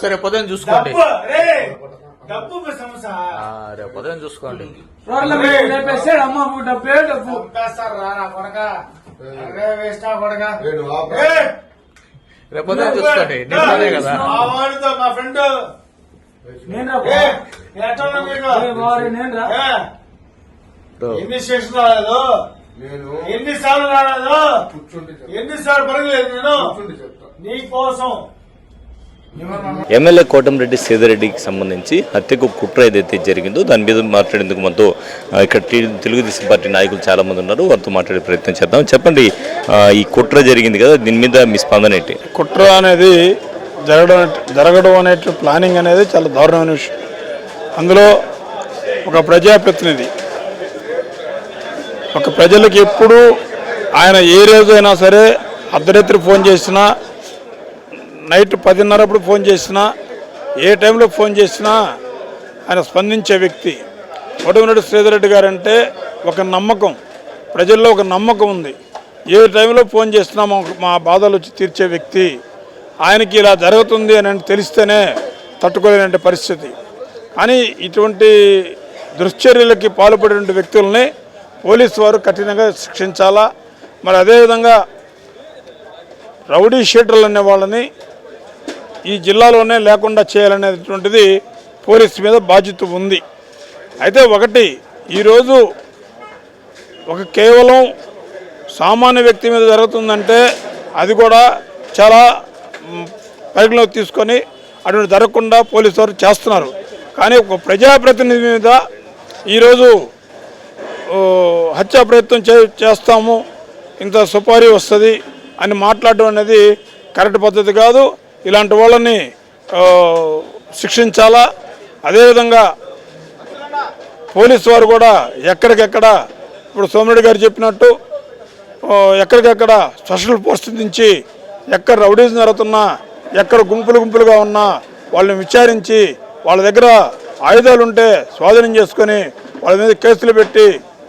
సరే పొద్దున చూసుకోండి. రేపు పొద్దున చూసుకోండి. రేపు పొద్దున చూసుకోండి. నేను అదే కదా. మా ఫ్రెండ్. ఎన్ని స్టేషన్ రాలేదు? నేను ఎన్ని సార్లు రాలేదు? కూర్చుంటే చెప్తా. ఎన్ని సార్లు పడగలేదు నేను? నీ కోసం. ఎమ్మెల్యే కోటంరెడ్డి సీతారెడ్డికి సంబంధించి హత్యకు కుట్ర ఏదైతే జరిగిందో దాని మీద మాట్లాడేందుకు మనతో ఇక్కడ తెలుగుదేశం పార్టీ నాయకులు చాలా మంది ఉన్నారు. వారితో మాట్లాడే ప్రయత్నం చేద్దాం. చెప్పండి ఈ కుట్ర జరిగింది కదా దీని మీద మీ స్పందన ఏంటి? కుట్ర అనేది జరగడం జరగడం అనే ప్లానింగ్ అనేది చాలా దారుణమైన విషయం. అందులో ఒక ప్రజాప్రతినిధి ఒక ప్రజలకు ఎప్పుడు ఆయన ఏ రోజైనా సరే అర్ధరాత్రి ఫోన్ చేసినా నైట్ పదిన్నరప్పుడు ఫోన్ చేసినా ఏ టైంలో ఫోన్ చేసినా ఆయన స్పందించే వ్యక్తి. కొడమిరెడ్డి శ్రీధర్ రెడ్డి గారు అంటే ఒక నమ్మకం. ప్రజల్లో ఒక నమ్మకం ఉంది. ఏ టైంలో ఫోన్ చేసినా మా బాధలు వచ్చి తీర్చే వ్యక్తి. ఆయనకి ఇలా జరుగుతుంది అని అంటే తెలిస్తేనే తట్టుకోలేనంటే పరిస్థితి. కానీ ఇటువంటి దుశ్చర్యలకి పాల్పడిన వ్యక్తుల్ని పోలీసు వారు కఠినంగా శిక్షించాలా? మరి అదేవిధంగా రౌడీ షీటర్లు అనే వాళ్ళని ఈ జిల్లాలోనే లేకుండా చేయాలనేటువంటిది పోలీస్ మీద బాధ్యత ఉంది. అయితే ఒకటి ఈరోజు ఒక కేవలం సామాన్య వ్యక్తి మీద జరుగుతుందంటే అది కూడా చాలా పరిగణలోకి తీసుకొని అటువంటి జరగకుండా పోలీసు వారు చేస్తున్నారు. కానీ ఒక ప్రజాప్రతినిధి మీద ఈరోజు హత్యా ప్రయత్నం చే చేస్తాము ఇంత సుపారీ వస్తుంది అని మాట్లాడడం అనేది కరెక్ట్ పద్ధతి కాదు. ఇలాంటి వాళ్ళని శిక్షించాలా? అదేవిధంగా పోలీసు వారు కూడా ఎక్కడికెక్కడ ఇప్పుడు సోమరెడ్డి గారు చెప్పినట్టు ఎక్కడికెక్కడ స్పెషల్ పోస్ట్ నుంచి ఎక్కడ రౌడీస్ జరుగుతున్నా ఎక్కడ గుంపులు గుంపులుగా ఉన్నా వాళ్ళని విచారించి వాళ్ళ దగ్గర ఆయుధాలు ఉంటే స్వాధీనం చేసుకొని వాళ్ళ మీద కేసులు పెట్టి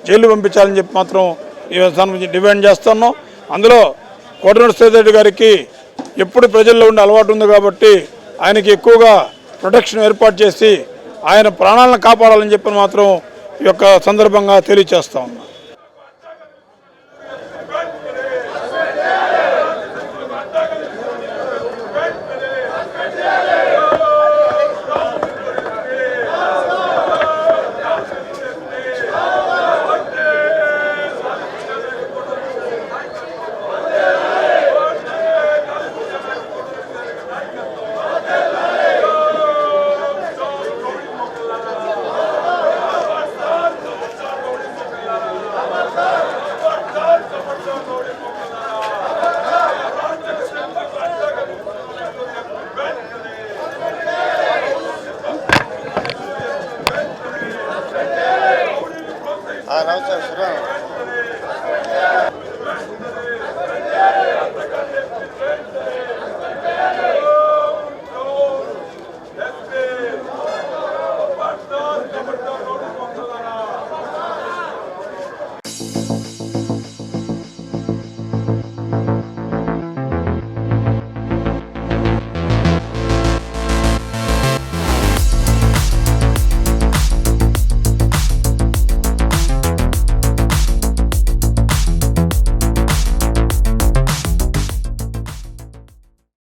జైలు పంపించాలని చెప్పి మాత్రం ఈ విధానం డిమాండ్ చేస్తున్నాం. అందులో కోటనూరు శ్రీధరెడ్డి గారికి ఎప్పుడు ప్రజల్లో ఉండే అలవాటు ఉంది కాబట్టి ఆయనకి ఎక్కువగా ప్రొటెక్షన్ ఏర్పాటు చేసి ఆయన ప్రాణాలను కాపాడాలని చెప్పి మాత్రం ఈ యొక్క సందర్భంగా తెలియచేస్తా ఉన్నా. రావు సార్